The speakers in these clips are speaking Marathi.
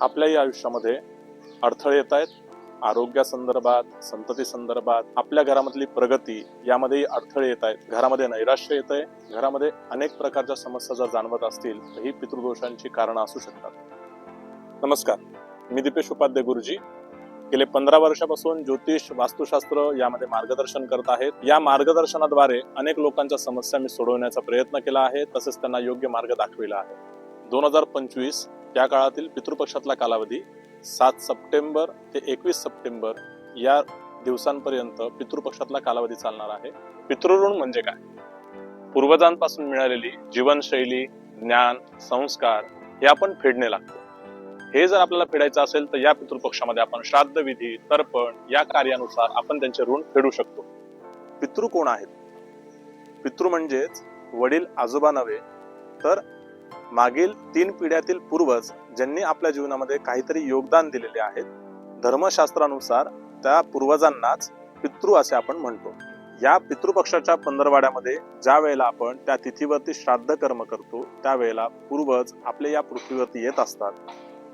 आपल्याही आयुष्यामध्ये अडथळे येत आहेत. आरोग्यासंदर्भात संतती संदर्भात आपल्या घरामधली प्रगती यामध्येही अडथळे येत आहेत. घरामध्ये नैराश्य येत आहे. घरामध्ये अनेक प्रकारच्या समस्या जर जाणवत असतील तर ही पितृदोषांची कारणं असू शकतात. नमस्कार. मी दीपेश उपाध्याय गुरुजी. गेले पंधरा वर्षापासून ज्योतिष वास्तुशास्त्र यामध्ये मार्गदर्शन करत आहेत. या मार्गदर्शनाद्वारे अनेक लोकांच्या समस्या मी सोडवण्याचा प्रयत्न केला आहे. तसेच त्यांना योग्य मार्ग दाखविला आहे. दोन हजार पंचवीस या काळातील पितृपक्षातला कालावधी सात सप्टेंबर ते एकवीस सप्टेंबर या दिवसांपर्यंत पितृपक्षातला कालावधी चालणार आहे. पितृऋण म्हणजे काय? पूर्वजांपासून मिळालेली जीवनशैली ज्ञान संस्कार हे आपण फेडणे लागतो. हे जर आपल्याला फेडायचं असेल तर या पितृपक्षामध्ये आपण श्राद्ध विधी तर्पण या कार्यानुसार आपण त्यांचे ऋण फेडू शकतो. पितृ कोण आहेत? पितृ म्हणजेच वडील आजोबा नव्हे तर मागील तीन पिढ्यातील पूर्वज ज्यांनी आपल्या जीवनामध्ये काहीतरी योगदान दिलेले आहेत धर्मशास्त्रानुसार त्या पूर्वजांनाच पितृ असे आपण म्हणतो. या पितृपक्षाच्या पंधरवाड्यामध्ये ज्या वेळेला आपण त्या तिथीवरती श्राद्ध कर्म करतो त्यावेळेला पूर्वज आपले या पृथ्वीवरती येत असतात.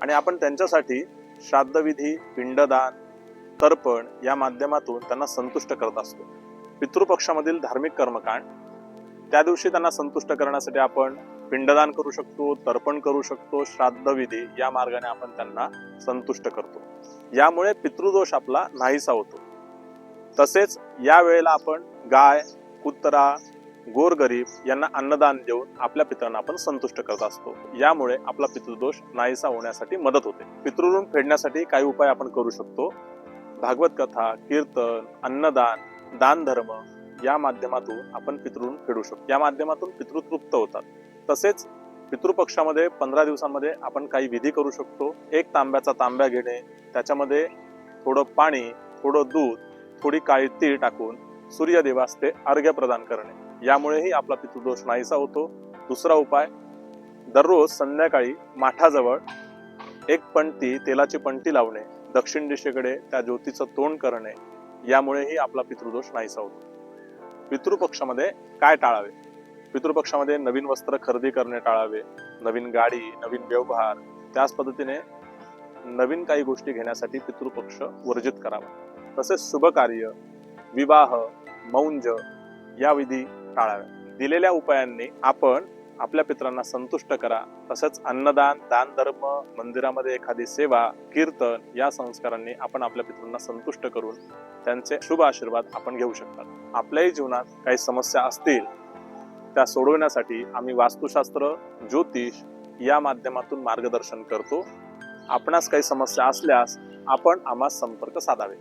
आणि आपण त्यांच्यासाठी श्राद्धविधी पिंडदान तर्पण या माध्यमातून त्यांना संतुष्ट करत असतो. पितृपक्षामधील धार्मिक कर्मकांड त्या दिवशी त्यांना संतुष्ट करण्यासाठी आपण पिंडदान करू शकतो तर्पण करू शकतो श्राद्धविधी या मार्गाने आपण त्यांना संतुष्ट करतो. यामुळे पितृदोष आपला नाहीसा होतो. तसेच या वेळेला आपण गाय कुत्रा गोरगरीब यांना अन्नदान देऊन आपल्या पितरांना आपण संतुष्ट करत असतो. यामुळे आपला पितृदोष नाहीसा होण्यासाठी मदत होते. पितृऋण फेडण्यासाठी काही उपाय आपण करू शकतो. भागवत कथा कीर्तन अन्नदान दान धर्म या माध्यमातून आपण पितृऋण फेडू शकतो. या माध्यमातून पितृ तृप्त होतात. तसेच पितृपक्षामध्ये पंधरा दिवसांमध्ये आपण काही विधी करू शकतो. एक तांब्याचा तांब्या घेणे त्याच्यामध्ये थोडं पाणी थोडं दूध थोडी काळी तीळ टाकून सूर्यदेवास ते अर्घ्य प्रदान करणे. यामुळेही आपला पितृदोष नाहीसा होतो. दुसरा उपाय दररोज संध्याकाळी माठाजवळ एक पणती तेलाची पणती लावणे दक्षिण दिशेकडे त्या ज्योतीचं तोंड करणे यामुळेही आपला पितृदोष नाहीसा होतो. पितृपक्षामध्ये काय टाळावे? पितृपक्षामध्ये नवीन वस्त्र खरेदी करणे टाळावे नवीन गाडी नवीन व्यवहार त्याच पद्धतीने नवीन काही गोष्टी घेण्यासाठी पितृपक्ष वर्जित करावा. तसेच शुभ कार्य विवाह मौंज या विधी टाळाव्या. दिलेल्या उपायांनी आपण आपल्या पित्रांना संतुष्ट करा. तसंच अन्नदान दान धर्म मंदिरामध्ये एखादी सेवा कीर्तन या संस्कारांनी आपण आपल्या पित्रांना संतुष्ट करून त्यांचे शुभ आशीर्वाद आपण घेऊ शकतात. आपल्याही जीवनात काही समस्या असतील त्या सोडवण्यासाठी आम्ही वास्तुशास्त्र ज्योतिष या माध्यमातून मार्गदर्शन करतो. आपणास काही समस्या असल्यास आपण आम्हा संपर्क साधावे.